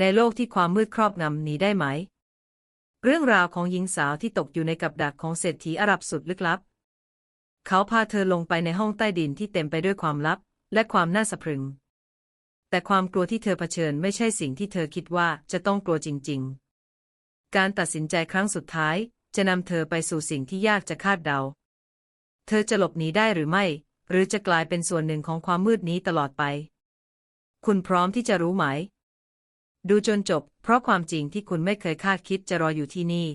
ในโลกที่ความมืดครอบงำหนีได้ไหม เรื่องราวของหญิงสาวที่ตกอยู่ในกับดักของเศรษฐีอาหรับสุดลึกลับ เขาพาเธอลงไปในห้องใต้ดินที่เต็มไปด้วยความลับ และความน่าสะพรึง แต่ความกลัวที่เธอเผชิญไม่ใช่สิ่งที่เธอคิดว่าจะต้องกลัวจริง ๆ การตัดสินใจครั้งสุดท้ายจะนำเธอไปสู่สิ่งที่ยากจะคาดเดา เธอจะหลบหนีได้หรือไม่ หรือจะกลายเป็นส่วนหนึ่งของความมืดนี้ตลอดไป คุณพร้อมที่จะรู้ไหม ดูจนจบ เพราะความจริงที่คุณไม่เคยคาดคิดจะรออยู่ที่นี่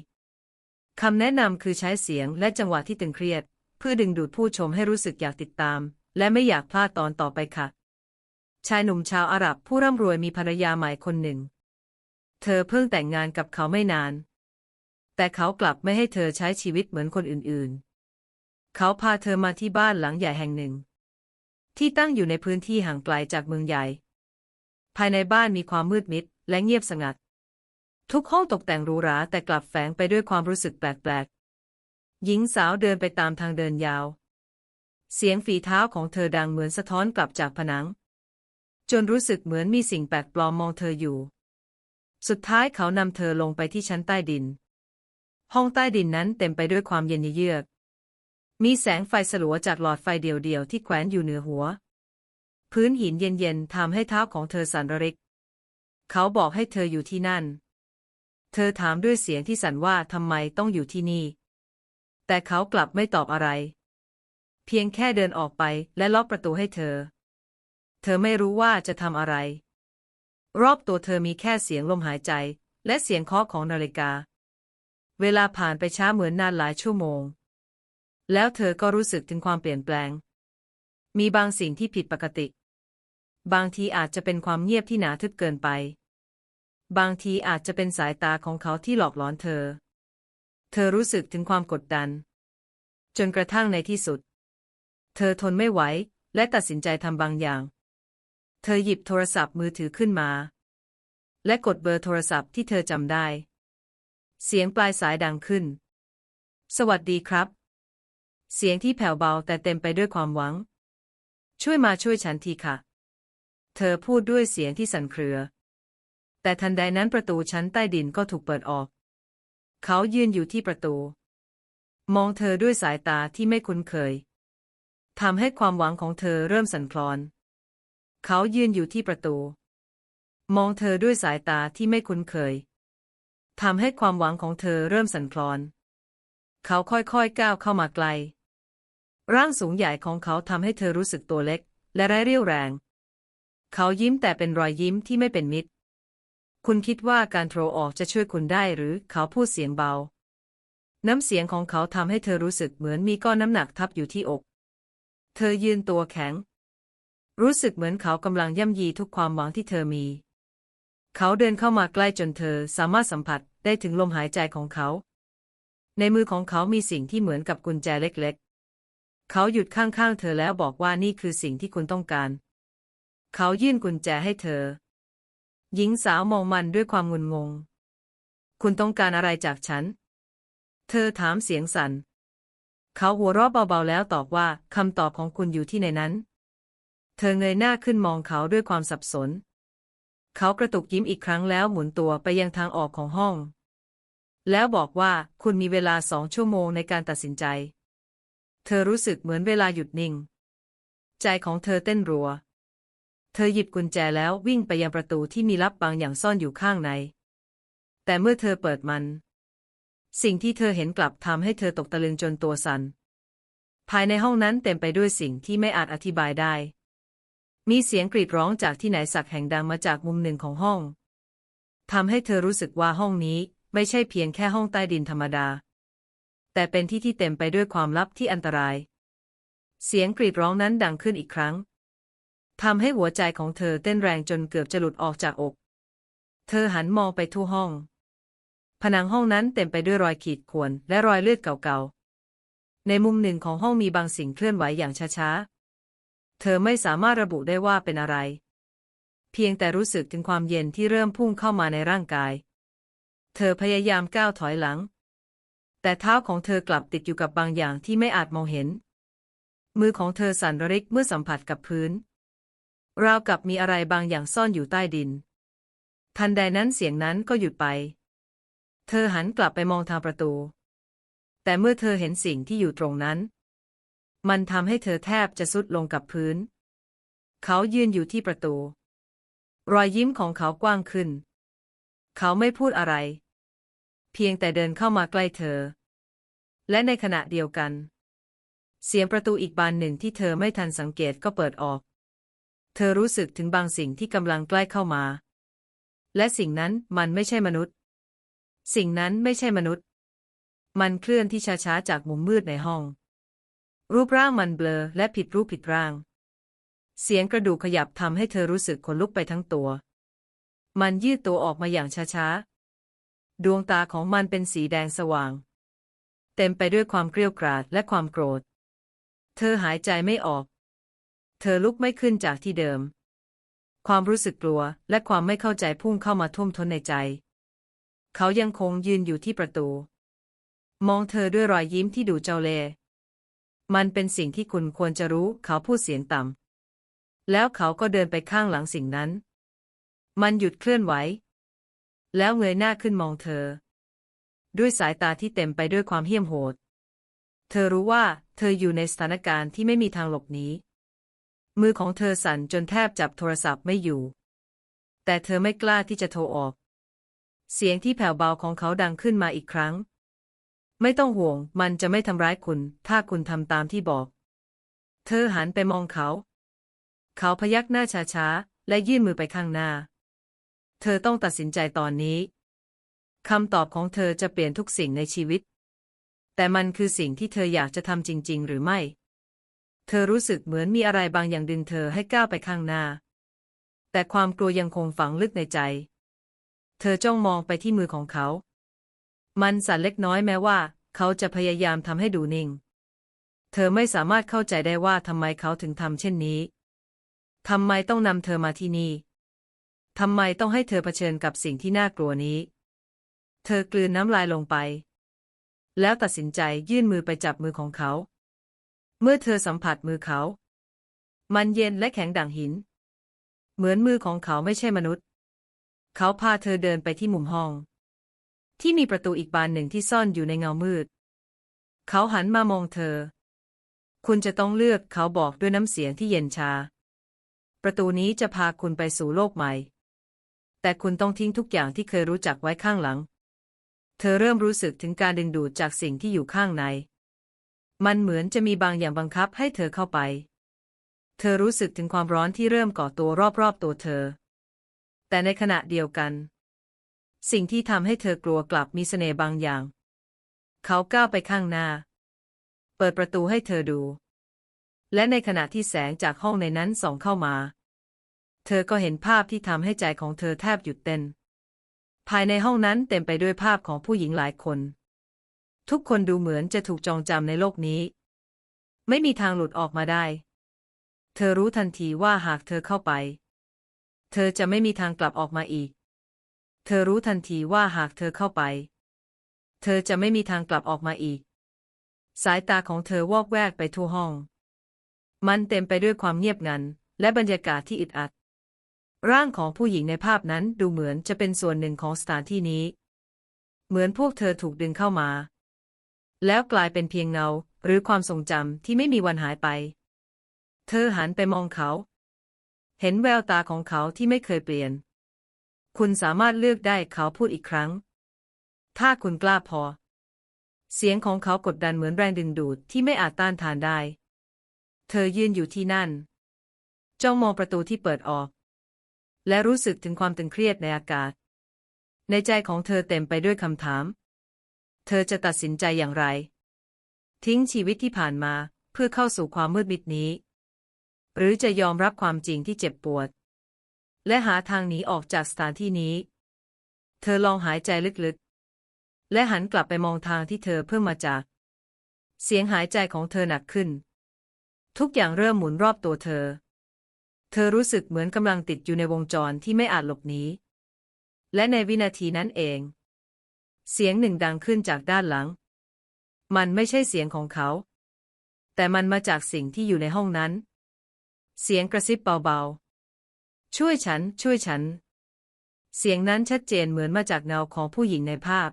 คำแนะนำคือใช้เสียงและจังหวะที่ตึงเครียด เพื่อดึงดูดผู้ชมให้รู้สึกอยากติดตาม และไม่อยากพลาดตอนต่อไปค่ะ ชายหนุ่มชาวอาหรับผู้ร่ำรวยมีภรรยาใหม่คนหนึ่ง เธอเพิ่งแต่งงานกับเขาไม่นาน แต่เขากลับไม่ให้เธอใช้ชีวิตเหมือนคนอื่นๆ เขาพาเธอมาที่บ้านหลังใหญ่แห่งหนึ่ง ที่ตั้งอยู่ในพื้นที่ห่างไกลจากเมืองใหญ่ ภายในบ้านมีความมืดมิด และเงียบสงัด ทุกห้องตกแต่งหรูหราแต่กลับแฝงไปด้วยความรู้สึกแปลกๆ หญิงสาวเดินไปตามทางเดินยาว เสียงฝีเท้าของเธอดังเหมือนสะท้อนกลับจากผนัง จนรู้สึกเหมือนมีสิ่งแปลกปลอมมองเธออยู่ สุดท้ายเขานำเธอลงไปที่ชั้นใต้ดิน ห้องใต้ดินนั้นเต็มไปด้วยความเย็นเยือก มีแสงไฟสลัวจากหลอดไฟเดียวๆที่แขวนอยู่เหนือหัว พื้นหินเย็นๆทำให้เท้าของเธอสั่นระริก เขาบอกให้เธออยู่ที่นั่น เธอถามด้วยเสียงที่สั่นว่าทำไมต้องอยู่ที่นี่ แต่เขากลับไม่ตอบอะไร เพียงแค่เดินออกไปและล็อกประตูให้เธอ เธอไม่รู้ว่าจะทำอะไร รอบตัวเธอมีแค่เสียงลมหายใจ และเสียงเคาะของนาฬิกา เวลาผ่านไปช้าเหมือนนานหลายชั่วโมง แล้วเธอก็รู้สึกถึงความเปลี่ยนแปลง มีบางสิ่งที่ผิดปกติ บางทีอาจจะเป็นความเงียบที่หนาทึบเกินไป บางทีอาจจะเป็นสายตาของเขาที่หลอกหลอนเธอ เธอรู้สึกถึงความกดดัน จนกระทั่งในที่สุด เธอทนไม่ไหว และตัดสินใจทำบางอย่าง เธอหยิบโทรศัพท์มือถือขึ้นมา และกดเบอร์โทรศัพท์ที่เธอจำได้ เสียงปลายสายดังขึ้น สวัสดีครับ เสียงที่แผ่วเบาแต่เต็มไปด้วยความหวัง ช่วยมาช่วยฉันทีค่ะ เธอพูดด้วยเสียงที่สั่นเครือ แต่ทันใดนั้นประตูชั้นใต้ดินก็ถูกเปิดออก เขายืนอยู่ที่ประตู มองเธอด้วยสายตาที่ไม่คุ้นเคยทำให้ความหวังของเธอเริ่มสั่นคลอน เขายืนอยู่ที่ประตู มองเธอด้วยสายตาที่ไม่คุ้นเคยทำให้ความหวังของเธอเริ่มสั่นคลอน เขาค่อยๆก้าวเข้ามาไกล ร่างสูงใหญ่ของเขาทำให้เธอรู้สึกตัวเล็ก และไร้เรี่ยวแรง เขายิ้มแต่เป็นรอยยิ้มที่ไม่เป็นมิตร คุณคิดว่าการโทรออกจะช่วยคุณได้หรือเขาพูดเสียงเบา น้ำเสียงของเขาทำให้เธอรู้สึกเหมือนมีก้อนน้ำหนักทับอยู่ที่อก เธอยืนตัวแข็ง รู้สึกเหมือนเขากำลังย่ำยีทุกความหวังที่เธอมี เขาเดินเข้ามาใกล้จนเธอสามารถสัมผัสได้ถึงลมหายใจของเขา ในมือของเขามีสิ่งที่เหมือนกับกุญแจเล็กๆ เขาหยุดข้างๆ เธอแล้วบอกว่านี่คือสิ่งที่คุณต้องการ เขายื่นกุญแจให้เธอ หญิงสาวมองมันด้วยความงุนงง คุณต้องการอะไรจากฉัน เธอถามเสียงสัน่น เขาหัวเราะเบาๆแล้วตอบว่าคำตอบของคุณอยู่ที่ในนั้น เธอเงยหน้าขึ้นมองเขาด้วยความสับสน เขากระตุกยิ้มอีกครั้งแล้วหมุนตัวไปยังทางออกของห้อง แล้วบอกว่าคุณมีเวลาสองชั่วโมงในการตัดสินใจ เธอรู้สึกเหมือนเวลาหยุดนิ่ง ใจของเธอเต้นรัว เธอหยิบกุญแจแล้ววิ่งไปยังประตูที่มีลับบางอย่างซ่อนอยู่ข้างใน แต่เมื่อเธอเปิดมัน สิ่งที่เธอเห็นกลับทำให้เธอตกตะลึงจนตัวสัน่น ภายในห้องนั้นเต็มไปด้วยสิ่งที่ไม่อาจอธิบายได้ มีเสียงกรีดร้องจากที่ไหนสักแห่งดังมาจากมุมหนึ่งของห้องทำให้เธอรู้สึกว่าห้องนี้ไม่ใช่เพียงแค่ห้องใต้ดินธรรมดา แต่เป็นที่ที่เต็มไปด้วยความลับที่อันตราย เสียงกรีดร้องนั้นดังขึ้นอีกครั้ง ทำให้หัวใจของเธอเต้นแรงจนเกือบจะหลุดออกจากอก เธอหันมองไปทั่วห้อง ผนังห้องนั้นเต็มไปด้วยรอยขีดข่วนและรอยเลือดเก่าๆ ในมุมหนึ่งของห้องมีบางสิ่งเคลื่อนไหวอย่างช้าๆ เธอไม่สามารถระบุได้ว่าเป็นอะไร เพียงแต่รู้สึกถึงความเย็นที่เริ่มพุ่งเข้ามาในร่างกาย เธอพยายามก้าวถอยหลัง แต่เท้าของเธอกลับติดอยู่กับบางอย่างที่ไม่อาจมองเห็น มือของเธอสั่นระริกเมื่อสัมผัสกับพื้น ราวกับมีอะไรบางอย่างซ่อนอยู่ใต้ดิน ทันใดนั้นเสียงนั้นก็หยุดไป เธอหันกลับไปมองทางประตู แต่เมื่อเธอเห็นสิ่งที่อยู่ตรงนั้น มันทำให้เธอแทบจะสุดลงกับพื้น เขายืนอยู่ที่ประตู รอยยิ้มของเขากว้างขึ้น เขาไม่พูดอะไร เพียงแต่เดินเข้ามาใกล้เธอ และในขณะเดียวกัน เสียงประตูอีกบานหนึ่งที่เธอไม่ทันสังเกตก็เปิดออก เธอรู้สึกถึงบางสิ่งที่กำลังใกล้เข้ามา และสิ่งนั้นมันไม่ใช่มนุษย์ สิ่งนั้นไม่ใช่มนุษย์ มันเคลื่อนที่ช้าๆจากมุมมืดในห้อง รูปร่างมันเบลอและผิดรูปผิดร่าง เสียงกระดูกขยับทำให้เธอรู้สึกขนลุกไปทั้งตัว มันยืดตัวออกมาอย่างช้าๆ ดวงตาของมันเป็นสีแดงสว่าง เต็มไปด้วยความเกรียวกราดและความโกรธ เธอหายใจไม่ออก เธอลุกไม่ขึ้นจากที่เดิม ความรู้สึกกลัวและความไม่เข้าใจพุ่งเข้ามาท่วมท้นในใจ เขายังคงยืนอยู่ที่ประตู มองเธอด้วยรอยยิ้มที่ดูเจ้าเล่ห์มันเป็นสิ่งที่คุณควรจะรู้ เขาพูดเสียงต่ำ แล้วเขาก็เดินไปข้างหลังสิ่งนั้น มันหยุดเคลื่อนไหว แล้วเงยหน้าขึ้นมองเธอ ด้วยสายตาที่เต็มไปด้วยความเหี้ยมโหด เธอรู้ว่าเธออยู่ในสถานการณ์ที่ไม่มีทางหลบหนี มือของเธอสั่นจนแทบจับโทรศัพท์ไม่อยู่ แต่เธอไม่กล้าที่จะโทรออก เสียงที่แผ่วเบาของเขาดังขึ้นมาอีกครั้ง ไม่ต้องห่วง มันจะไม่ทำร้ายคุณ ถ้าคุณทำตามที่บอก เธอหันไปมองเขา เขาพยักหน้าช้าๆ และยื่นมือไปข้างหน้า เธอต้องตัดสินใจตอนนี้คำตอบของเธอจะเปลี่ยนทุกสิ่งในชีวิต แต่มันคือสิ่งที่เธออยากจะทำจริง ๆ หรือไม่ เธอรู้สึกเหมือนมีอะไรบางอย่างดึงเธอให้ก้าวไปข้างหน้า แต่ความกลัวยังคงฝังลึกในใจ เธอจ้องมองไปที่มือของเขา มันสั่นเล็กน้อยแม้ว่า เขาจะพยายามทำให้ดูนิ่ง เธอไม่สามารถเข้าใจได้ว่าทำไมเขาถึงทำเช่นนี้ทำไมต้องนำเธอมาที่นี่ทำไมต้องให้เธอเผชิญกับสิ่งที่น่ากลัวนี้ เธอกลืนน้ำลายลงไป แล้วตัดสินใจยื่นมือไปจับมือของเขา เมื่อเธอสัมผัสมือเขา มันเย็นและแข็งดังหิน เหมือนมือของเขาไม่ใช่มนุษย์ เขาพาเธอเดินไปที่มุมห้อง ที่มีประตูอีกบานหนึ่งที่ซ่อนอยู่ในเงามืด เขาหันมามองเธอ คุณจะต้องเลือกเขาบอกด้วยน้ำเสียงที่เย็นชา ประตูนี้จะพาคุณไปสู่โลกใหม่ แต่คุณต้องทิ้งทุกอย่างที่เคยรู้จักไว้ข้างหลัง เธอเริ่มรู้สึกถึงการดึงดูดจากสิ่งที่อยู่ข้างใน มันเหมือนจะมีบางอย่างบังคับให้เธอเข้าไป เธอรู้สึกถึงความร้อนที่เริ่มก่อตัวรอบๆตัวเธอ แต่ในขณะเดียวกัน สิ่งที่ทำให้เธอกลัวกลับมีเสน่ห์บางอย่าง เขาก้าวไปข้างหน้า เปิดประตูให้เธอดู และในขณะที่แสงจากห้องในนั้นส่องเข้ามา เธอก็เห็นภาพที่ทำให้ใจของเธอแทบหยุดเต้น ภายในห้องนั้นเต็มไปด้วยภาพของผู้หญิงหลายคน ทุกคนดูเหมือนจะถูกจองจำในโลกนี้ ไม่มีทางหลุดออกมาได้ เธอรู้ทันทีว่าหากเธอเข้าไป เธอจะไม่มีทางกลับออกมาอีก เธอรู้ทันทีว่าหากเธอเข้าไป เธอจะไม่มีทางกลับออกมาอีก สายตาของเธอวอกแวกไปทั่วห้อง มันเต็มไปด้วยความเงียบงัน และบรรยากาศที่อึดอัด ร่างของผู้หญิงในภาพนั้นดูเหมือนจะเป็นส่วนหนึ่งของสถานที่นี้ เหมือนพวกเธอถูกดึงเข้ามา แล้วกลายเป็นเพียงเงา หรือความทรงจำที่ไม่มีวันหายไป เธอหันไปมองเขา เห็นแววตาของเขาที่ไม่เคยเปลี่ยน คุณสามารถเลือกได้เขาพูดอีกครั้ง ถ้าคุณกล้าพอ เสียงของเขากดดันเหมือนแรงดึงดูดที่ไม่อาจต้านทานได้ เธอยืนอยู่ที่นั่น จ้องมองประตูที่เปิดออก และรู้สึกถึงความตึงเครียดในอากาศ ในใจของเธอเต็มไปด้วยคำถาม เธอจะตัดสินใจอย่างไร ทิ้งชีวิตที่ผ่านมาเพื่อเข้าสู่ความมืดมิดนี้ หรือจะยอมรับความจริงที่เจ็บปวด และหาทางหนีออกจากสถานที่นี้ เธอลองหายใจลึกๆ และหันกลับไปมองทางที่เธอเพิ่งมาจาก เสียงหายใจของเธอหนักขึ้น ทุกอย่างเริ่มหมุนรอบตัวเธอ เธอรู้สึกเหมือนกำลังติดอยู่ในวงจรที่ไม่อาจหลบหนีและในวินาทีนั้นเอง เสียงหนึ่งดังขึ้นจากด้านหลัง มันไม่ใช่เสียงของเขา แต่มันมาจากสิ่งที่อยู่ในห้องนั้น เสียงกระซิบเบาๆ ช่วยฉัน ช่วยฉัน เสียงนั้นชัดเจนเหมือนมาจากเงาของผู้หญิงในภาพ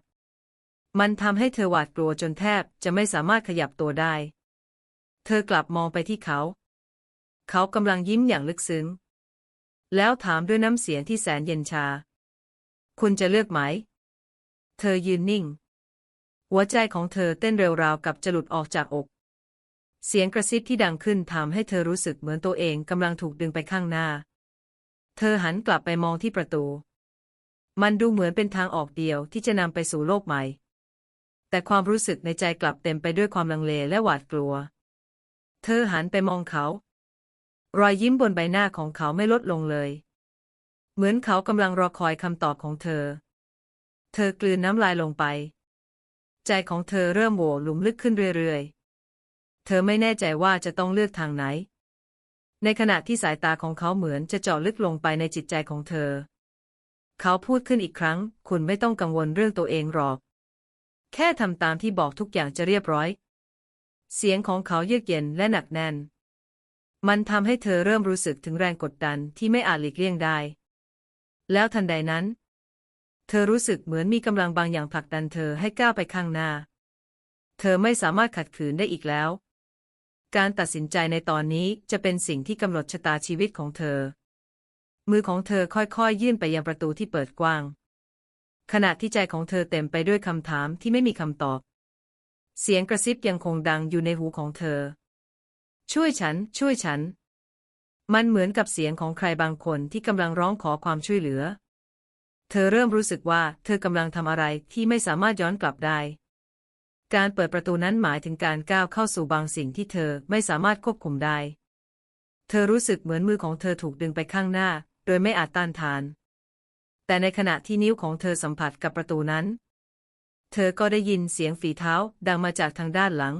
มันทำให้เธอหวาดกลัวจนแทบจะไม่สามารถขยับตัวได้ เธอกลับมองไปที่เขา เขากำลังยิ้มอย่างลึกซึ้ง แล้วถามด้วยน้ำเสียงที่แสนเย็นชา คุณจะเลือกไหม เธอยืนนิ่ง หัวใจของเธอเต้นเร็วราวกับจะหลุดออกจากอก เสียงกระซิบที่ดังขึ้นทำให้เธอรู้สึกเหมือนตัวเองกำลังถูกดึงไปข้างหน้า เธอหันกลับไปมองที่ประตู มันดูเหมือนเป็นทางออกเดียวที่จะนำไปสู่โลกใหม่ แต่ความรู้สึกในใจกลับเต็มไปด้วยความลังเลและหวาดกลัว เธอหันไปมองเขา รอยยิ้มบนใบหน้าของเขาไม่ลดลงเลย เหมือนเขากำลังรอคอยคำตอบของเธอ เธอกลืนน้ำลายลงไป ใจของเธอเริ่มโหวหลุมลึกขึ้นเรื่อยๆ เธอไม่แน่ใจว่าจะต้องเลือกทางไหน ในขณะที่สายตาของเขาเหมือนจะเจาะลึกลงไปในจิตใจของเธอ เขาพูดขึ้นอีกครั้ง คุณไม่ต้องกังวลเรื่องตัวเองหรอก แค่ทำตามที่บอกทุกอย่างจะเรียบร้อย เสียงของเขาเยือกเย็นและหนักแน่น มันทำให้เธอเริ่มรู้สึกถึงแรงกดดันที่ไม่อาจหลีกเลี่ยงได้ แล้วทันใดนั้น เธอรู้สึกเหมือนมีกำลังบางอย่างผลักดันเธอให้ก้าวไปข้างหน้า เธอไม่สามารถขัดขืนได้อีกแล้ว การตัดสินใจในตอนนี้จะเป็นสิ่งที่กำหนดชะตาชีวิตของเธอ มือของเธอค่อยๆ ยื่นไปยังประตูที่เปิดกว้าง ขณะที่ใจของเธอเต็มไปด้วยคำถามที่ไม่มีคำตอบ เสียงกระซิบยังคงดังอยู่ในหูของเธอ ช่วยฉัน ช่วยฉัน มันเหมือนกับเสียงของใครบางคนที่กำลังร้องขอความช่วยเหลือ เธอเริ่มรู้สึกว่าเธอกำลังทำอะไรที่ไม่สามารถย้อนกลับได้ การเปิดประตูนั้นหมายถึงการก้าวเข้าสู่บางสิ่งที่เธอไม่สามารถควบคุมได้ เธอรู้สึกเหมือนมือของเธอถูกดึงไปข้างหน้า โดยไม่อาจต้านทาน แต่ในขณะที่นิ้วของเธอสัมผัสกับประตูนั้น เธอก็ได้ยินเสียงฝีเท้าดังมาจากทางด้านหลัง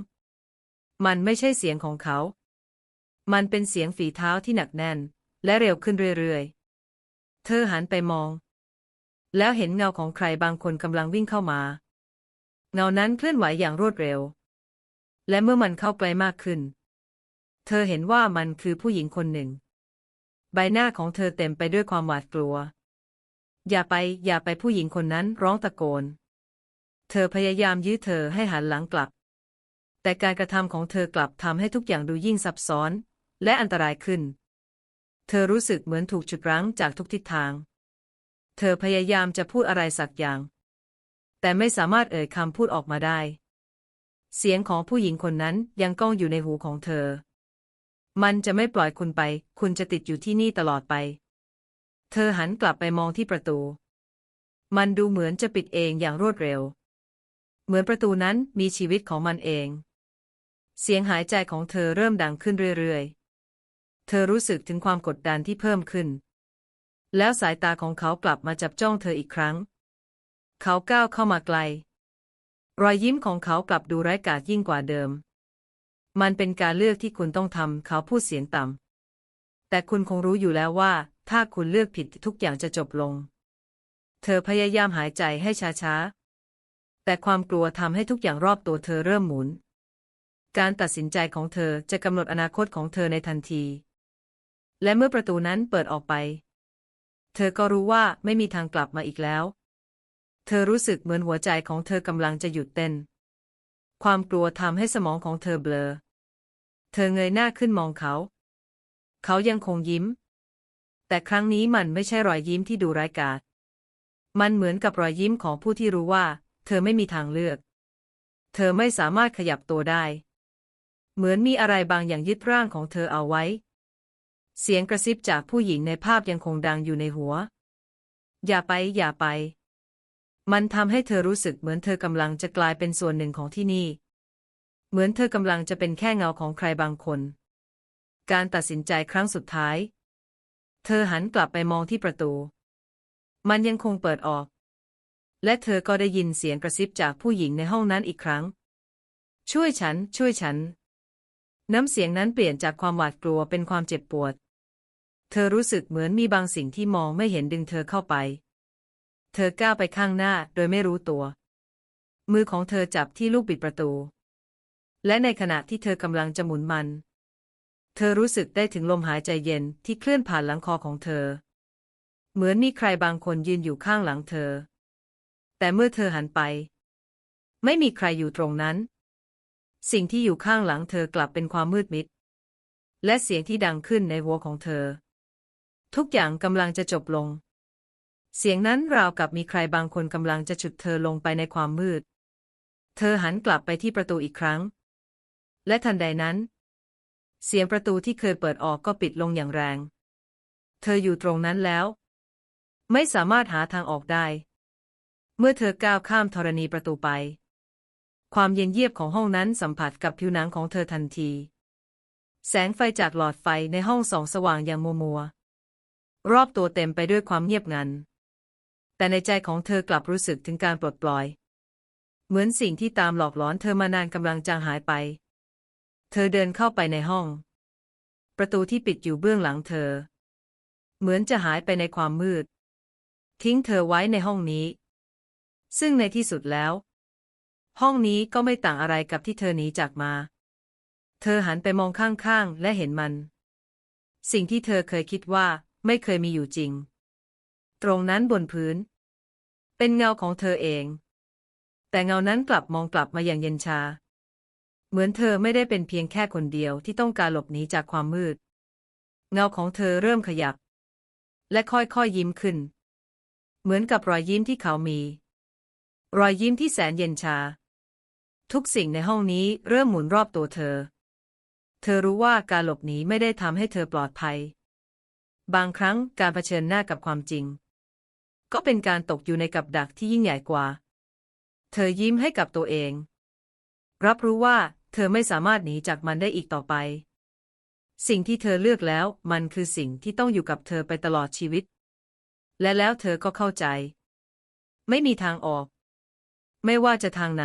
มันไม่ใช่เสียงของเขา มันเป็นเสียงฝีเท้าที่หนักแน่น และเร็วขึ้นเรื่อยๆ เธอหันไปมอง แล้วเห็นเงาของใครบางคนกำลังวิ่งเข้ามา เงานั้นเคลื่อนไหวอย่างรวดเร็ว และเมื่อมันเข้าใกล้มากขึ้น เธอเห็นว่ามันคือผู้หญิงคนหนึ่ง ใบหน้าของเธอเต็มไปด้วยความหวาดกลัว อย่าไป อย่าไปผู้หญิงคนนั้นร้องตะโกน เธอพยายามยื้อเธอให้หันหลังกลับ แต่การกระทำของเธอกลับทำให้ทุกอย่างดูยิ่งซับซ้อน และอันตรายขึ้น เธอรู้สึกเหมือนถูกฉุดรั้งจากทุกทิศทาง เธอพยายามจะพูดอะไรสักอย่าง แต่ไม่สามารถเอ่ยคำพูดออกมาได้ เสียงของผู้หญิงคนนั้นยังก้องอยู่ในหูของเธอ มันจะไม่ปล่อยคุณไป คุณจะติดอยู่ที่นี่ตลอดไป เธอหันกลับไปมองที่ประตู มันดูเหมือนจะปิดเองอย่างรวดเร็ว เหมือนประตูนั้นมีชีวิตของมันเอง เสียงหายใจของเธอเริ่มดังขึ้นเรื่อยๆ เธอรู้สึกถึงความกดดันที่เพิ่มขึ้น แล้วสายตาของเขากลับมาจับจ้องเธออีกครั้ง เขาก้าวเข้ามาไกล รอยยิ้มของเขากลับดูร้กาจยิ่งกว่าเดิม มันเป็นการเลือกที่คุณต้องทำ เขาพูดเสียงต่ำ แต่คุณคงรู้อยู่แล้วว่า ถ้าคุณเลือกผิดทุกอย่างจะจบลง เธอพยายามหายใจให้ช้าๆ แต่ความกลัวทำให้ทุกอย่างรอบตัวเธอเริ่มหมุน การตัดสินใจของเธอจะกำหนดอนาคตของเธอในทันที และเมื่อประตูนั้นเปิดออกไป เธอก็รู้ว่าไม่มีทางกลับมาอีกแล้ว เธอรู้สึกเหมือนหัวใจของเธอกำลังจะหยุดเต้น ความกลัวทำให้สมองของเธอเบลอ เธอเงยหน้าขึ้นมองเขา เขายังคงยิ้ม แต่ครั้งนี้มันไม่ใช่รอยยิ้มที่ดูร้ายกาจ มันเหมือนกับรอยยิ้มของผู้ที่รู้ว่า เธอไม่มีทางเลือก เธอไม่สามารถขยับตัวได้ เหมือนมีอะไรบางอย่างยึดร่างของเธอเอาไว้ เสียงกระซิบจากผู้หญิงในภาพยังคงดังอยู่ในหัว อย่าไป อย่าไป มันทำให้เธอรู้สึกเหมือนเธอกำลังจะกลายเป็นส่วนหนึ่งของที่นี่ เหมือนเธอกำลังจะเป็นแค่เงาของใครบางคน การตัดสินใจครั้งสุดท้าย เธอหันกลับไปมองที่ประตู มันยังคงเปิดออก และเธอก็ได้ยินเสียงกระซิบจากผู้หญิงในห้องนั้นอีกครั้ง ช่วยฉัน ช่วยฉัน น้ำเสียงนั้นเปลี่ยนจากความหวาดกลัวเป็นความเจ็บปวด เธอรู้สึกเหมือนมีบางสิ่งที่มองไม่เห็นดึงเธอเข้าไป เธอก้าวไปข้างหน้าโดยไม่รู้ตัว มือของเธอจับที่ลูกบิดประตู และในขณะที่เธอกำลังจะหมุนมัน เธอรู้สึกได้ถึงลมหายใจเย็นที่เคลื่อนผ่านหลังคอของเธอ เหมือนมีใครบางคนยืนอยู่ข้างหลังเธอ แต่เมื่อเธอหันไป ไม่มีใครอยู่ตรงนั้น สิ่งที่อยู่ข้างหลังเธอกลับเป็นความมืดมิด และเสียงที่ดังขึ้นในหัวของเธอ ทุกอย่างกำลังจะจบลง เสียงนั้นราวกับมีใครบางคนกำลังจะฉุดเธอลงไปในความมืด เธอหันกลับไปที่ประตูอีกครั้ง และทันใดนั้น เสียงประตูที่เคยเปิดออกก็ปิดลงอย่างแรง เธออยู่ตรงนั้นแล้ว ไม่สามารถหาทางออกได้ เมื่อเธอก้าวข้ามธรณีประตูไป ความเย็นเยียบของห้องนั้นสัมผัสกับผิวหนังของเธอทันที แสงไฟจากหลอดไฟในห้องส่องสว่างอย่างมัวมัว รอบตัวเต็มไปด้วยความเงียบงัน แต่ในใจของเธอกลับรู้สึกถึงการปลดปล่อย เหมือนสิ่งที่ตามหลอกหลอนเธอมานานกำลังจางหายไป เธอเดินเข้าไปในห้อง ประตูที่ปิดอยู่เบื้องหลังเธอ เหมือนจะหายไปในความมืด ทิ้งเธอไว้ในห้องนี้ ซึ่งในที่สุดแล้ว ห้องนี้ก็ไม่ต่างอะไรกับที่เธอหนีจากมา เธอหันไปมองข้างๆและเห็นมัน สิ่งที่เธอเคยคิดว่า ไม่เคยมีอยู่จริง ตรงนั้นบนพื้น เป็นเงาของเธอเอง แต่เงานั้นกลับมองกลับมาอย่างเย็นชา เหมือนเธอไม่ได้เป็นเพียงแค่คนเดียวที่ต้องการหลบหนีจากความมืด เงาของเธอเริ่มขยับ และค่อยๆยยิ้มขึ้น เหมือนกับรอยยิ้มที่เขามี รอยยิ้มที่แสนเย็นชา ทุกสิ่งในห้องนี้เริ่มหมุนรอบตัวเธอ เธอรู้ว่าการหลบหนีไม่ได้ทำให้เธอปลอดภัย บางครั้งการเผชิญหน้ากับความจริง ก็เป็นการตกอยู่ในกับดักที่ยิ่งใหญ่กว่า เธอยิ้มให้กับตัวเอง รับรู้ว่าเธอไม่สามารถหนีจากมันได้อีกต่อไป สิ่งที่เธอเลือกแล้วมันคือสิ่งที่ต้องอยู่กับเธอไปตลอดชีวิต และแล้วเธอก็เข้าใจ ไม่มีทางออก ไม่ว่าจะทางไหน